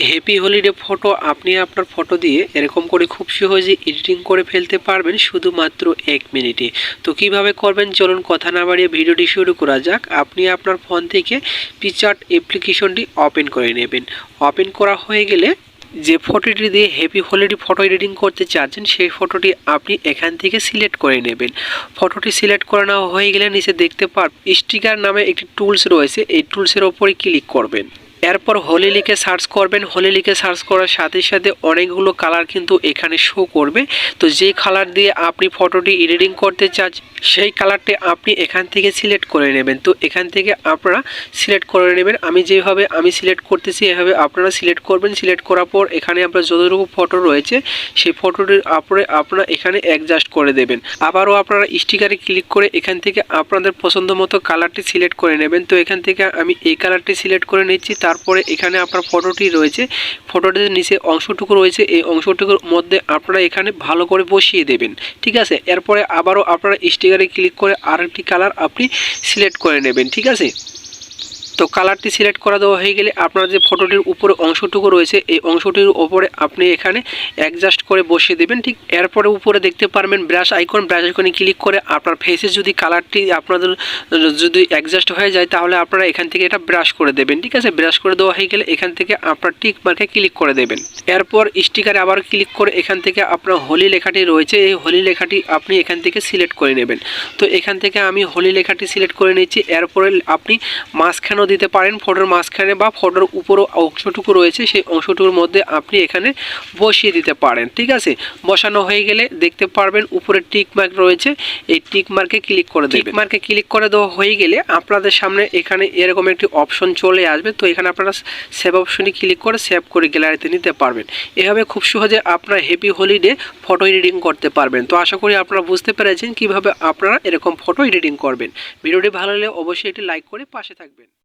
Happy holiday photo আপনি আপনার photo দিয়ে এরকম করে খুব সহজে এডিটিং করে ফেলতে পারবেন শুধুমাত্র এক মিনিটে তো কীভাবে করবেন? চলুন কথা না বাড়িয়ে ভিডিওটি শুরু করা যাক। আপনি আপনার ফোন থেকে পিচার্ট অ্যাপ্লিকেশনটি ওপেন করে নেবেন। ওপেন করা হয়ে গেলে যে ফটোটি দিয়ে হ্যাপি হলিডে ফটো এডিটিং করতে চাচ্ছেন, সেই ফটোটি আপনি এখান থেকে সিলেক্ট করে নেবেন। ফটোটি সিলেক্ট করে নেওয়া হয়ে গেলে নিচে দেখতে পার স্টিকার নামে একটি টুলস রয়েছে। এই টুলসের ওপরে ক্লিক করবেন। এরপর হোলি লিখে সার্চ করবেন। হোলি লিখে সার্চ করার সাথে সাথে অনেকগুলো কালার কিন্তু এখানে শো করবে। তো যে কালার দিয়ে আপনি ফটোটি এডিটিং করতে চান, সেই কালারটি আপনি এখান থেকে সিলেক্ট করে নেবেন। তো এখান থেকে আপনারা সিলেক্ট করে নেবেন। আমি যেভাবে আমি সিলেক্ট করতেছি, এভাবে আপনারা সিলেক্ট করবেন। সিলেক্ট করার পর এখানে আপনার যতটুকু ফটো রয়েছে, সেই ফটোটির আপরে আপনারা এখানে অ্যাডজাস্ট করে দেবেন। আবারও আপনারা স্টিকারে ক্লিক করে এখান থেকে আপনাদের পছন্দ মতো কালারটি সিলেক্ট করে নেবেন। তো এখান থেকে আমি এই কালারটি সিলেক্ট করে নিচ্ছি। তারপরে এখানে আপনার ফটোটি রয়েছে। ফটোটির নিচে অংশটুকু রয়েছে। এই অংশটুকুর মধ্যে আপনারা এখানে ভালো করে বসিয়ে দেবেন। ঠিক আছে? এরপরে আবারও আপনারা স্টিকারে ক্লিক করে আরেকটি কালার আপনি সিলেক্ট করে নেবেন। ঠিক আছে? তো কালারটি সিলেক্ট করা দেওয়া হয়ে গেলে আপনার যে ফটোটির উপরে অংশটুকু রয়েছে, এই অংশটির উপরে আপনি এখানে অ্যাডজাস্ট করে বসিয়ে দেবেন। ঠিক এরপরে উপরে দেখতে পারবেন ব্রাশ আইকন ব্রাশ আইকনে ক্লিক করে আপনার ফেসে যদি কালারটি আপনাদের যদি অ্যাডজাস্ট হয়ে যায়, তাহলে আপনারা এখান থেকে এটা ব্রাশ করে দেবেন। ঠিক আছে? ব্রাশ করে দেওয়া হয়ে গেলে এখান থেকে আপনার টিক মার্কে ক্লিক করে দেবেন। এরপর স্টিকারে আবার ক্লিক করে এখান থেকে আপনার হোলি লেখাটি রয়েছে। এই হোলি লেখাটি আপনি এখান থেকে সিলেক্ট করে নেবেন। তো এখান থেকে আমি হোলি লেখাটি সিলেক্ট করে নিচ্ছি। এরপরে আপনি মাঝখানেও দিতে পারেন ফটোর মাঝখানে বা ফটোর উপরও অংশটুকু রয়েছে সেই অংশটুকুর মধ্যে আপনি এখানে বসিয়ে দিতে পারেন ঠিক আছে? বসানো হয়ে গেলে দেখতে পারবেন উপরে টিক মার্ক রয়েছে এই টিক মার্কে ক্লিক করে দেবেন। মার্কে ক্লিক করে দেওয়া হয়ে গেলে আপনাদের সামনে এখানে এরকম একটি অপশন চলে আসবে তো এখানে আপনারা সেভ অপশনে ক্লিক করে সেভ করে গ্যালারিতে নিতে পারবেন। এভাবে খুব সহজে আপনার হ্যাপি হলিডে ফটো এডিটিং করতে পারবেন। তো আশা করি আপনারা বুঝতে পেরেছেন কীভাবে আপনারা এরকম ফটো এডিটিং করবেন। ভিডিওটি ভালো লাগলে অবশ্যই এটি লাইক করে পাশে থাকবেন।